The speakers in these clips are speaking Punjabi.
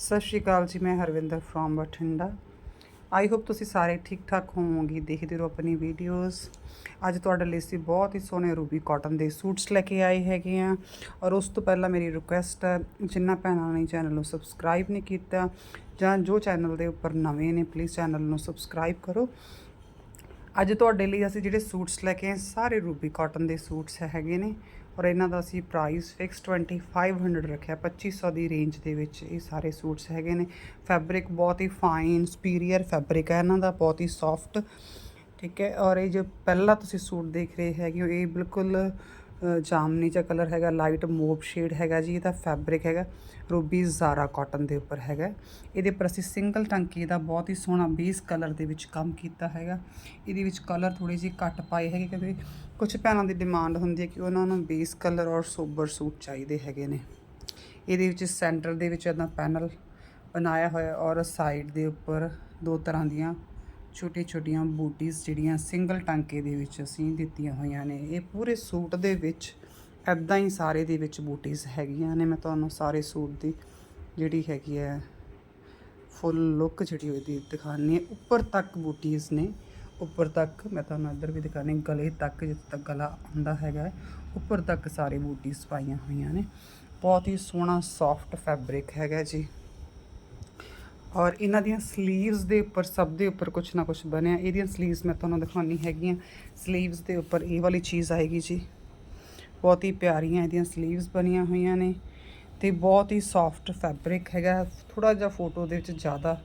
ਸਤਿ ਸ਼੍ਰੀ ਅਕਾਲ ਜੀ, ਮੈਂ Harvinder from Bathinda. I hope ਤੁਸੀਂ ਸਾਰੇ ਠੀਕ ਠਾਕ ਹੋਵੋਗੇ, ਦੇਖਦੇ ਰਹੋ ਆਪਣੀ ਵੀਡੀਓਜ਼ ਅੱਜ ਤੁਹਾਡੇ ਲਈ ਸੀ ਬਹੁਤ ਹੀ ਸੋਹਣੇ ਰੂਬੀ ਕਾਟਨ ਦੇ ਸੂਟਸ ਲੈ ਕੇ ਆਏ ਹੈਗੇ ਆ ਔਰ ਉਸ ਤੋਂ ਪਹਿਲਾਂ ਮੇਰੀ ਰਿਕੁਐਸਟ ਹੈ, ਜਿਨ੍ਹਾਂ ਭੈਣਾਂ ਨੇ ਚੈਨਲ ਨੂੰ ਸਬਸਕ੍ਰਾਈਬ ਨਹੀਂ ਕੀਤਾ ਜਾਂ ਜੋ ਚੈਨਲ ਦੇ ਉੱਪਰ ਨਵੇਂ ਨੇ ਪਲੀਜ਼ ਚੈਨਲ ਨੂੰ ਸਬਸਕ੍ਰਾਈਬ ਕਰੋ। ਅੱਜ ਤੁਹਾਡੇ ਲਈ ਅਸੀਂ ਜਿਹੜੇ ਸੂਟਸ ਲੈ ਕੇ ਆਏ, ਸਾਰੇ ਰੂਬੀ ਕਾਟਨ ਦੇ ਸੂਟਸ ਹੈਗੇ ਨੇ ਔਰ ਇਹਨਾਂ ਦਾ ਅਸੀਂ ਪ੍ਰਾਈਸ ਫਿਕਸ 2500 ਰੱਖਿਆ 2500 ਦੀ ਰੇਂਜ ਦੇ ਵਿੱਚ ਇਹ ਸਾਰੇ ਸੂਟਸ ਹੈਗੇ ਨੇ। ਫੈਬਰਿਕ ਬਹੁਤ ਹੀ ਫਾਈਨ ਸੁਪੀਰੀਅਰ ਫੈਬਰਿਕ ਹੈ ਇਹਨਾਂ ਦਾ, ਬਹੁਤ ਹੀ ਸੌਫਟ ਠੀਕ ਹੈ। ਔਰ ਇਹ ਜੋ ਪਹਿਲਾ ਤੁਸੀਂ ਸੂਟ ਦੇਖ ਰਹੇ ਹੈਗੇ ਹੋ, ਇਹ ਬਿਲਕੁਲ ਜਾਮਨੀ ਜਿਹਾ ਕਲਰ ਹੈਗਾ ਲਾਈਟ ਮੋਪ ਸ਼ੇਡ ਹੈਗਾ ਜੀ, ਇਹਦਾ ਫੈਬਰਿਕ ਹੈਗਾ, ਰੂਬੀ ਜ਼ਾਰਾ ਕਾਟਨ ਦੇ ਉੱਪਰ ਹੈਗਾ। ਇਹਦੇ ਪਰ ਅਸੀਂ ਸਿੰਗਲ ਟੰਕੀ ਦਾ ਬਹੁਤ ਹੀ ਸੋਹਣਾ ਬੇਸ ਕਲਰ ਦੇ ਵਿੱਚ ਕੰਮ ਕੀਤਾ ਹੈਗਾ। ਇਹਦੇ ਵਿੱਚ ਕਲਰ ਥੋੜੇ ਜਿਹੇ ਘੱਟ ਪਾਏ ਹੈਗੇ, ਕਿਉਂਕਿ ਕੁਝ ਭੈਣਾਂ ਦੀ ਡਿਮਾਂਡ ਹੁੰਦੀ ਹੈ ਕਿ ਉਹਨਾਂ ਨੂੰ ਬੇਸ ਕਲਰ ਔਰ ਸੋਬਰ ਸੂਟ ਚਾਹੀਦੇ ਹੈਗੇ ਨੇ। ਇਹਦੇ ਵਿੱਚ ਸੈਂਟਰ ਦੇ ਵਿੱਚ ਇਦਾਂ ਪੈਨਲ ਬਣਾਇਆ ਹੋਇਆ ਔਰ ਸਾਈਡ ਦੇ ਉੱਪਰ ਦੋ ਤਰ੍ਹਾਂ ਦੀਆਂ ਛੋਟੇ ਛੋਟੀਆਂ ਬੂਟੀਜ਼ ਜਿਹੜੀਆਂ ਸਿੰਗਲ ਟਾਂਕੇ ਦੇ ਵਿੱਚ ਅਸੀਂ ਦਿੱਤੀਆਂ ਹੋਈਆਂ ਨੇ। ਇਹ ਪੂਰੇ ਸੂਟ ਦੇ ਵਿੱਚ ਐਦਾਂ ਹੀ ਸਾਰੇ ਦੇ ਵਿੱਚ ਬੂਟੀਜ਼ ਹੈਗੀਆਂ ਨੇ। ਮੈਂ ਤੁਹਾਨੂੰ ਸਾਰੇ ਸੂਟ ਦੀ ਜਿਹੜੀ ਹੈਗੀ ਹੈ ਫੁੱਲ ਲੁੱਕ ਜਿਹੜੀ ਉਹਦੀ ਦਿਖਾਣੀ ਹੈ। ਉੱਪਰ ਤੱਕ ਬੂਟੀਜ਼ ਨੇ। ਉੱਪਰ ਤੱਕ ਮੈਂ ਤੁਹਾਨੂੰ ਇੱਧਰ ਵੀ ਦਿਖਾਣੀ ਗਲੇ ਤੱਕ ਜਿੱਥੇ ਤੱਕ ਗਲਾ ਆਉਂਦਾ ਹੈਗਾ ਉੱਪਰ ਤੱਕ ਸਾਰੇ ਬੂਟੀਜ਼ ਪਾਈਆਂ ਹੋਈਆਂ ਨੇ। ਬਹੁਤ ਹੀ ਸੋਹਣਾ ਸੌਫਟ ਫੈਬਰਿਕ ਹੈਗਾ ਜੀ। ਔਰ ਇਹਨਾਂ ਦੀਆਂ ਸਲੀਵਸ ਦੇ ਉੱਪਰ ਸਭ ਦੇ ਉੱਪਰ ਕੁਝ ਨਾ ਕੁਝ ਬਣਿਆ। ਇਹਦੀਆਂ ਸਲੀਵਸ ਮੈਂ ਤੁਹਾਨੂੰ ਦਿਖਾਉਣੀ ਹੈਗੀਆਂ। ਸਲੀਵਸ ਦੇ ਉੱਪਰ ਇਹ ਵਾਲੀ ਚੀਜ਼ ਆਏਗੀ ਜੀ। ਬਹੁਤ ਹੀ ਪਿਆਰੀਆਂ ਇਹਦੀਆਂ ਸਲੀਵਸ ਬਣੀਆਂ ਹੋਈਆਂ ਨੇ ਤੇ ਬਹੁਤ ਹੀ ਸੌਫਟ ਫੈਬਰਿਕ ਹੈਗਾ। ਥੋੜਾ ਜਿਹਾ ਫੋਟੋ ਦੇ ਵਿੱਚ ਜ਼ਿਆਦਾ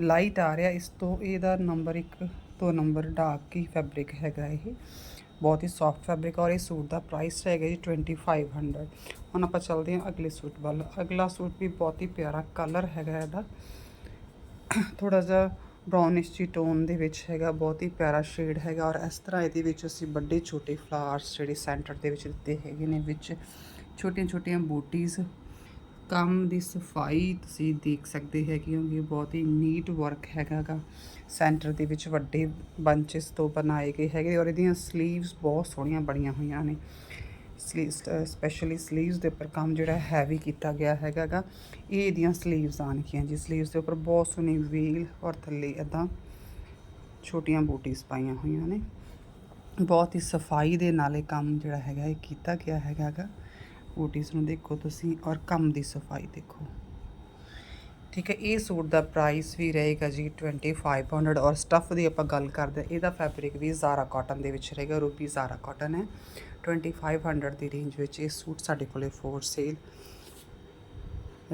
ਲਾਈਟ ਆ ਰਿਹਾ। ਇਸ ਤੋਂ ਇਹਦਾ ਨੰਬਰ 1 ਤੋਂ ਨੰਬਰ ਡਾਰਕ ਹੀ ਫੈਬਰਿਕ ਹੈਗਾ ਇਹ। ਬਹੁਤ ਹੀ ਸੌਫਟ ਫੈਬਰਿਕ ਔਰ ਇਹ ਸੂਟ ਦਾ ਪ੍ਰਾਈਸ ਹੈਗਾ ਜੀ 2500 ਹੁਣ ਆਪਾਂ ਚੱਲਦੇ ਹਾਂ ਅਗਲੇ ਸੂਟ ਵੱਲ। ਅਗਲਾ ਸੂਟ ਵੀ ਬਹੁਤ ਹੀ ਪਿਆਰਾ ਕਲਰ ਹੈਗਾ ਇਹਦਾ। ਥੋੜਾ ਜਿਹਾ ਬ੍ਰਾਊਨਿਸ਼ ਜੀ ਟੋਨ ਦੇ ਵਿੱਚ ਹੈਗਾ, ਬਹੁਤ ਹੀ ਪਿਆਰਾ ਸ਼ੇਡ ਹੈਗਾ ਔਰ ਇਸ ਤਰ੍ਹਾਂ ਇਹਦੇ ਵਿੱਚ ਅਸੀਂ ਵੱਡੇ ਛੋਟੇ ਫਲਾਵਰਸ ਜਿਹੜੇ ਸੈਂਟਰ ਦੇ ਵਿੱਚ ਦਿੱਤੇ ਹੈਗੇ ਨੇ ਵਿੱਚ। ਛੋਟੀਆਂ ਛੋਟੀਆਂ ਬੂਟੀਜ਼ ਕੰਮ ਦੀ ਸਫ਼ਾਈ ਤੁਸੀਂ ਦੇਖ ਸਕਦੇ ਹੈਗੇ ਹੋਗੇ ਬਹੁਤ ਹੀ ਨੀਟ ਵਰਕ ਹੈਗਾਗਾ ਸੈਂਟਰ ਦੇ ਵਿੱਚ ਵੱਡੇ ਬੰਚਸ ਤੋਂ ਬਣਾਏ ਗਏ ਹੈਗੇ ਔਰ ਇਹਦੀਆਂ ਸਲੀਵਸ ਬਹੁਤ ਸੋਹਣੀਆਂ ਬਣੀਆਂ ਹੋਈਆਂ ਨੇ। ਸਲੀਵਸ ਸਪੈਸ਼ਲੀ ਸਲੀਵਸ ਦੇ ਉੱਪਰ ਕੰਮ ਜਿਹੜਾ ਹੈਵੀ ਕੀਤਾ ਗਿਆ ਹੈਗਾਗਾ ਇਹ ਇਹਦੀਆਂ ਸਲੀਵਸ ਆਣਗੀਆਂ ਜੀ। ਸਲੀਵਸ ਦੇ ਉੱਪਰ ਬਹੁਤ ਸੋਹਣੀ ਵੇਲ ਔਰ ਥੱਲੇ ਇਦਾਂ ਛੋਟੀਆਂ ਬੂਟੀਆਂ ਪਾਈਆਂ ਹੋਈਆਂ ਨੇ। ਬਹੁਤ ਹੀ ਸਫ਼ਾਈ ਦੇ ਨਾਲ ਇਹ ਕੰਮ ਜਿਹੜਾ ਹੈਗਾ, ਇਹ ਕੀਤਾ ਗਿਆ ਹੈਗਾਗਾ ਬੂਟੀਆਂ ਨੂੰ ਦੇਖੋ ਤੁਸੀਂ ਔਰ ਕੰਮ ਦੀ ਸਫ਼ਾਈ ਦੇਖੋ। ਠੀਕ ਹੈ ਇਹ ਸੂਟ ਦਾ ਪ੍ਰਾਈਸ ਵੀ ਰਹੇਗਾ ਜੀ 2500 ਔਰ ਸਟੱਫ ਦੀ ਆਪਾਂ ਗੱਲ ਕਰਦੇ ਹਾਂ, ਇਹਦਾ ਫੈਬਰਿਕ ਵੀ ਜ਼ਾਰਾ ਕਾਟਨ ਦੇ ਵਿੱਚ ਰਹੇਗਾ ਰੂਬੀ ਜ਼ਾਰਾ ਕਾਟਨ ਹੈ। 2500 ਦੀ ਰੇਂਜ ਵਿੱਚ ਇਹ ਸੂਟ ਸਾਡੇ ਕੋਲੇ ਫੋਰ ਸੇਲ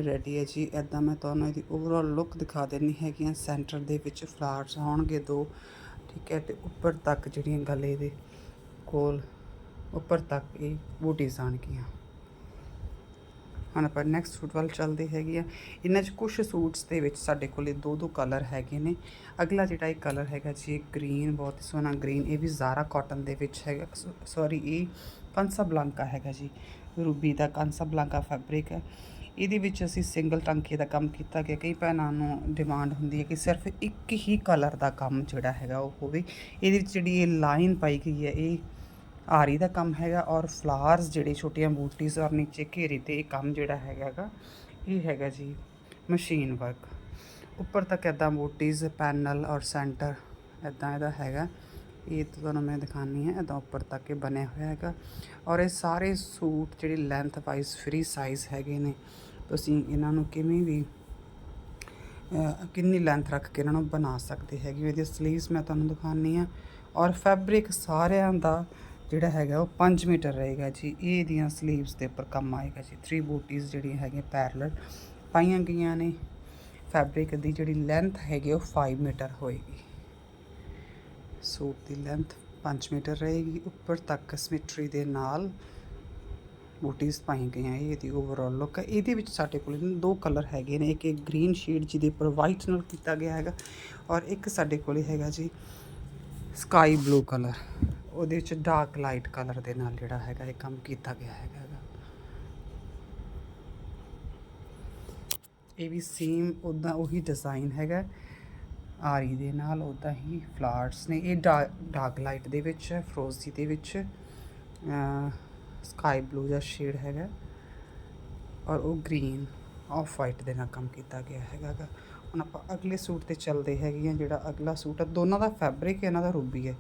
ਰੈਡੀ ਹੈ ਜੀ। ਐਦਾਂ ਮੈਂ ਤੁਹਾਨੂੰ ਇਹਦੀ ਓਵਰਆਲ ਲੁੱਕ ਦਿਖਾ ਦੇਣੀ ਹੈਗੀਆਂ ਸੈਂਟਰ ਦੇ ਵਿੱਚ ਫਲਾਰਸ ਹੋਣਗੇ ਦੋ ਠੀਕ ਹੈ ਤੇ ਉੱਪਰ ਤੱਕ ਜਿਹੜੀਆਂ ਗਲੇ ਦੇ ਕੋਲ ਉੱਪਰ ਤੱਕ ਇਹ ਬੂਟੀਜ਼ ਆਣਗੀਆਂ ਹੁਣ ਆਪਾਂ ਨੈਕਸਟ ਸੂਟ ਵੱਲ ਚੱਲਦੇ ਹੈਗੇ ਆ। ਇਹਨਾਂ 'ਚ ਕੁਝ ਸੂਟਸ ਦੇ ਵਿੱਚ ਸਾਡੇ ਕੋਲੇ ਦੋ ਦੋ ਕਲਰ ਹੈਗੇ ਨੇ। ਅਗਲਾ ਜਿਹੜਾ ਇਹ ਕਲਰ ਹੈਗਾ ਜੀ ਗ੍ਰੀਨ ਬਹੁਤ ਹੀ ਸੋਹਣਾ ਗ੍ਰੀਨ ਇਹ ਵੀ ਜ਼ਾਰਾ ਕਾਟਨ ਦੇ ਵਿੱਚ ਹੈਗਾ। ਸੌਰੀ ਇਹ ਕੰਸਾ ਬਲਾਂਕਾ ਹੈਗਾ ਜੀ। ਰੂਬੀ ਦਾ ਕੰਸਾ ਬਲਾਂਕਾ ਫੈਬਰਿਕ ਹੈ। ਇਹਦੇ ਵਿੱਚ ਅਸੀਂ ਸਿੰਗਲ ਟੰਕੇ ਦਾ ਕੰਮ ਕੀਤਾ ਗਿਆ। ਕਈ ਭੈਣਾਂ ਨੂੰ ਡਿਮਾਂਡ ਹੁੰਦੀ ਹੈ ਕਿ ਸਿਰਫ ਇੱਕ ਹੀ ਕਲਰ ਦਾ ਕੰਮ ਜਿਹੜਾ ਹੈਗਾ ਉਹ ਹੋਵੇ। ਇਹਦੇ ਵਿੱਚ ਜਿਹੜੀ ਇਹ ਲਾਈਨ ਪਾਈ ਗਈ ਹੈ, ਇਹ ਆਰੀ ਦਾ ਕੰਮ ਹੈਗਾ ਔਰ ਫਲਾਵਰਸ ਜਿਹੜੇ ਛੋਟੀਆਂ ਬੂਟੀਆਂ ਔਰ ਨੀਚੇ ਘੇਰੇ ਤੇ ਇਹ ਕੰਮ ਜਿਹੜਾ ਹੈਗਾਗਾ, ਇਹ ਹੈਗਾ ਜੀ ਮਸ਼ੀਨ ਵਰਕ ਉੱਪਰ ਤੱਕ ਇਦਾਂ ਬੂਟੀਆਂ ਪੈਨਲ ਔਰ ਸੈਂਟਰ ਇਦਾਂ ਇਹਦਾ ਹੈਗਾ। ਇਹ ਤੁਹਾਨੂੰ ਮੈਂ ਦਿਖਾਣੀ ਹੈ ਇਦਾਂ ਉੱਪਰ ਤੱਕ ਇਹ ਬਣਿਆ ਹੋਇਆ ਹੈਗਾ। ਔਰ ਇਹ ਸਾਰੇ ਸੂਟ ਜਿਹੜੇ ਲੈਂਥ ਵਾਈਜ਼ ਫ੍ਰੀ ਸਾਈਜ਼ ਹੈਗੇ ਨੇ, ਤੁਸੀਂ ਇਹਨਾਂ ਨੂੰ ਕਿਵੇਂ ਵੀ ਕਿੰਨੀ ਲੈਂਥ ਰੱਖ ਕੇ ਇਹਨਾਂ ਨੂੰ ਬਣਾ ਸਕਦੇ ਹੈਗੇ ਹੋ। ਇਹਦੀ 슬ੀਵਸ ਮੈਂ ਤੁਹਾਨੂੰ ਦਿਖਾਣੀ ਆ। ਔਰ ਫੈਬਰਿਕ ਸਾਰਿਆਂ ਦਾ ਜਿਹੜਾ ਹੈਗਾ ਉਹ 5 ਮੀਟਰ ਰਹੇਗਾ ਜੀ। ਇਹ ਇਹਦੀਆਂ 슬ੀਵਸ ਦੇ ਉੱਪਰ ਕੰਮ ਆਏਗਾ ਜੀ। 3 ਬੂਟੀਜ਼ ਜਿਹੜੀਆਂ ਹੈਗੀਆਂ ਪੈਰਲਲ ਪਾਈਆਂ ਗਈਆਂ ਨੇ। ਫੈਬਰਿਕ ਦੀ ਜਿਹੜੀ ਲੈਂਥ ਹੈਗੀ ਉਹ 5 ਮੀਟਰ ਹੋਏਗੀ। ਸੂਟ ਦੀ ਲੈਂਥ 5 ਮੀਟਰ ਰਹੇਗੀ। ਉੱਪਰ ਤੱਕ ਸਿਮਟਰੀ ਦੇ ਨਾਲ ਬੂਟੀਜ਼ ਪਾਈ ਗਈਆਂ ਇਹ ਇਹਦੀ ਓਵਰਆਲ ਲੁੱਕ ਹੈ। ਇਹਦੇ ਵਿੱਚ ਸਾਡੇ ਕੋਲ ਦੋ ਕਲਰ ਹੈਗੇ ਨੇ। ਇੱਕ ਇਹ ਗ੍ਰੀਨ ਸ਼ੇਡ ਜਿਹਦੇ ਉੱਪਰ ਵਾਈਟ ਨਾਲ ਕੀਤਾ ਗਿਆ ਹੈਗਾ ਔਰ ਇੱਕ ਸਾਡੇ ਕੋਲ ਹੈਗਾ ਜੀ ਸਕਾਈ ਬਲੂ ਕਲਰ ਉਹਦੇ ਵਿੱਚ ਡਾਰਕ ਲਾਈਟ ਕਲਰ ਦੇ ਨਾਲ ਜਿਹੜਾ ਹੈਗਾ ਇਹ ਕੰਮ ਕੀਤਾ ਗਿਆ ਹੈਗਾ ਇਹ ਵੀ ਸੇਮ ਉਦਾਂ ਉਹੀ ਡਿਜ਼ਾਈਨ ਹੈਗਾ। ਆਰੀ ਦੇ ਨਾਲ ਉਦਾਂ ਹੀ ਫਲਾਵਰਸ ਨੇ। ਇਹ ਡਾਰਕ ਲਾਈਟ ਦੇ ਵਿੱਚ ਫਰੋਜ਼ੀ ਦੇ ਵਿੱਚ ਸਕਾਈ ਬਲੂ ਦਾ ਸ਼ੇਡ ਹੈਗਾ। ਔਰ ਉਹ ਗ੍ਰੀਨ ਆਫ ਵਾਈਟ ਦੇ ਨਾਲ ਕੰਮ ਕੀਤਾ ਗਿਆ ਹੈਗਾ ਗਾ ਹੁਣ ਆਪਾਂ ਅਗਲੇ ਸੂਟ ਤੇ ਚੱਲਦੇ ਹੈਗੇ ਆ ਜਿਹੜਾ ਅਗਲਾ ਸੂਟ ਆ ਦੋਨਾਂ ਦਾ ਫੈਬਰਿਕ ਇਹਨਾਂ ਦਾ ਰੂਬੀ ਹੈ।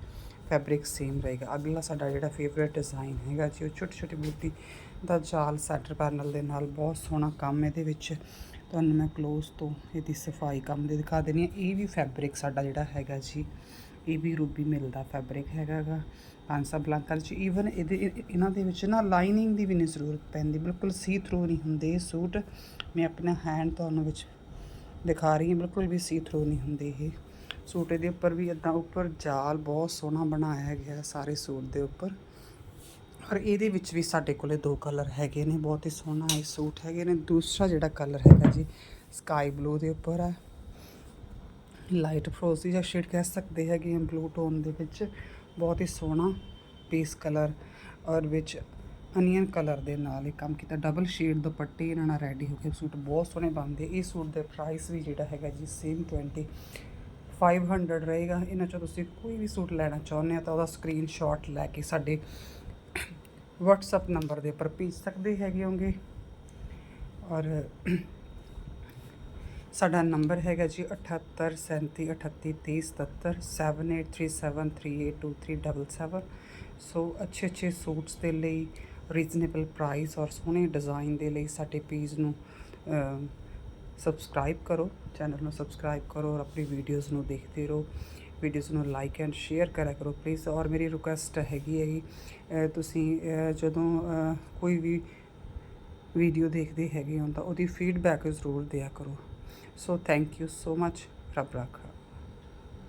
ਫੈਬਰਿਕ ਸੇਮ ਰਹੇਗਾ। ਅਗਲਾ ਸਾਡਾ ਜਿਹੜਾ ਫੇਵਰੇਟ ਡਿਜ਼ਾਈਨ ਹੈਗਾ ਜੀ, ਉਹ ਛੋਟੀ ਛੋਟੀ ਬੂਟੀ ਦਾ ਜਾਲ ਸੈਟਰ ਪੈਨਲ ਦੇ ਨਾਲ ਬਹੁਤ ਸੋਹਣਾ ਕੰਮ ਇਹਦੇ ਵਿੱਚ। ਤੁਹਾਨੂੰ ਮੈਂ ক্লোਜ਼ ਤੋਂ ਇਹਦੀ ਸਫ਼ਾਈ ਕੰਮ ਦੇ ਦਿਖਾ ਦੇਣੀ ਹੈ। ਇਹ ਵੀ ਫੈਬਰਿਕ ਸਾਡਾ ਜਿਹੜਾ ਹੈਗਾ ਜੀ, ਇਹ ਵੀ ਰੂਬੀ ਮਿਲਦਾ ਫੈਬਰਿਕ ਹੈਗਾ ਗਾ। ਪਾਂਸਾ ਬਲਾਂਕਾ ਚ ਈਵਨ ਇਹਦੇ ਇਹਨਾਂ ਦੇ ਵਿੱਚ ਨਾ ਲਾਈਨਿੰਗ ਦੀ ਵੀ ਨਹੀਂ ਜ਼ਰੂਰਤ ਪੈਂਦੀ। ਬਿਲਕੁਲ ਸੀ ਥਰੂ ਨਹੀਂ ਹੁੰਦੇ ਇਹ ਸੂਟ। ਮੈਂ ਆਪਣਾ ਹੈਂਡ ਤੁਹਾਨੂੰ ਵਿੱਚ ਦਿਖਾ ਰਹੀ ਹਾਂ। ਬਿਲਕੁਲ ਵੀ ਸੀ ਥਰੂ ਨਹੀਂ ਹੁੰਦੇ ਇਹ। ਸੂਟ ਦੇ ਉੱਪਰ ਵੀ ਇਦਾਂ ਉੱਪਰ ਜਾਲ ਬਹੁਤ ਸੋਹਣਾ ਬਣਾਇਆ ਗਿਆ ਸਾਰੇ ਸੂਟ ਦੇ ਉੱਪਰ। ਔਰ ਇਹਦੇ ਵਿੱਚ ਵੀ ਸਾਡੇ ਕੋਲੇ ਦੋ ਕਲਰ ਹੈਗੇ ਨੇ, ਬਹੁਤ ਹੀ ਸੋਹਣਾ ਇਹ ਸੂਟ ਹੈਗੇ ਨੇ। ਦੂਸਰਾ ਜਿਹੜਾ ਕਲਰ ਹੈਗਾ ਜੀ ਸਕਾਈ ਬਲੂ ਦੇ ਉੱਪਰ ਹੈ। ਲਾਈਟ ਫਰੋਜ਼ੀ ਜਾਂ ਸ਼ੇਡ ਕਹਿ ਸਕਦੇ ਹੈਗੇ ਹਾਂ ਬਲੂ ਟੋਨ ਦੇ ਵਿੱਚ। ਬਹੁਤ ਹੀ ਸੋਹਣਾ ਪੀਸ ਕਲਰ। ਔਰ ਵਿੱਚ ਅਨੀਅਨ ਕਲਰ ਦੇ ਨਾਲ ਇਹ ਕੰਮ ਕੀਤਾ ਡਬਲ ਸ਼ੇਡ ਦੁਪੱਟੇ ਇਹਨਾਂ ਨਾਲ ਰੈਡੀ ਹੋ ਕੇ ਸੂਟ ਬਹੁਤ ਸੋਹਣੇ ਬਣਦੇ। ਇਹ ਸੂਟ ਦੇ ਪ੍ਰਾਈਸ ਵੀ ਜਿਹੜਾ ਹੈਗਾ ਜੀ ਸੇਮ 20 500 ਰਹੇਗਾ। ਇਹਨਾਂ ਚੋਂ ਤੁਸੀਂ ਕੋਈ ਵੀ ਸੂਟ ਲੈਣਾ ਚਾਹੁੰਦੇ ਆ ਤਾਂ ਉਹਦਾ ਸਕਰੀਨਸ਼ਾਟ ਲੈ ਕੇ ਸਾਡੇ WhatsApp ਨੰਬਰ ਦੇ ਉੱਪਰ ਭੇਜ ਸਕਦੇ ਹੈਗੇ ਹੋਗੇ। ਔਰ ਸਾਡਾ ਨੰਬਰ ਹੈਗਾ ਜੀ 7837382377 ਸੋ ਅੱਛੇ ਅੱਛੇ ਸੂਟਸ ਦੇ ਲਈ ਰੀਜ਼ਨੇਬਲ ਪ੍ਰਾਈਸ ਔਰ ਸੋਹਣੇ ਡਿਜ਼ਾਈਨ ਦੇ ਲਈ ਸਾਡੇ ਪੇਜ ਨੂੰ ਸਬਸਕ੍ਰਾਈਬ ਕਰੋ ਚੈਨਲ ਨੂੰ ਸਬਸਕ੍ਰਾਈਬ ਕਰੋ ਔਰ ਆਪਣੀ ਵੀਡੀਓਜ਼ ਨੂੰ ਦੇਖਦੇ ਰਹੋ। ਵੀਡੀਓਜ਼ ਨੂੰ ਲਾਈਕ ਐਂਡ ਸ਼ੇਅਰ ਕਰਿਆ ਕਰੋ ਪਲੀਜ਼ ਔਰ ਮੇਰੀ ਰਿਕੁਐਸਟ ਹੈਗੀ ਹੈ ਅਹ ਤੁਸੀਂ ਜਦੋਂ ਕੋਈ ਵੀ ਵੀਡੀਓ ਦੇਖਦੇ ਹੈਗੇ ਹੋ ਤਾਂ ਉਹਦੀ ਫੀਡਬੈਕ ਜ਼ਰੂਰ ਦਿਆ ਕਰੋ। ਸੋ ਥੈਂਕ ਯੂ ਸੋ ਮੱਚ ਰੱਬ ਰਾਖਾ।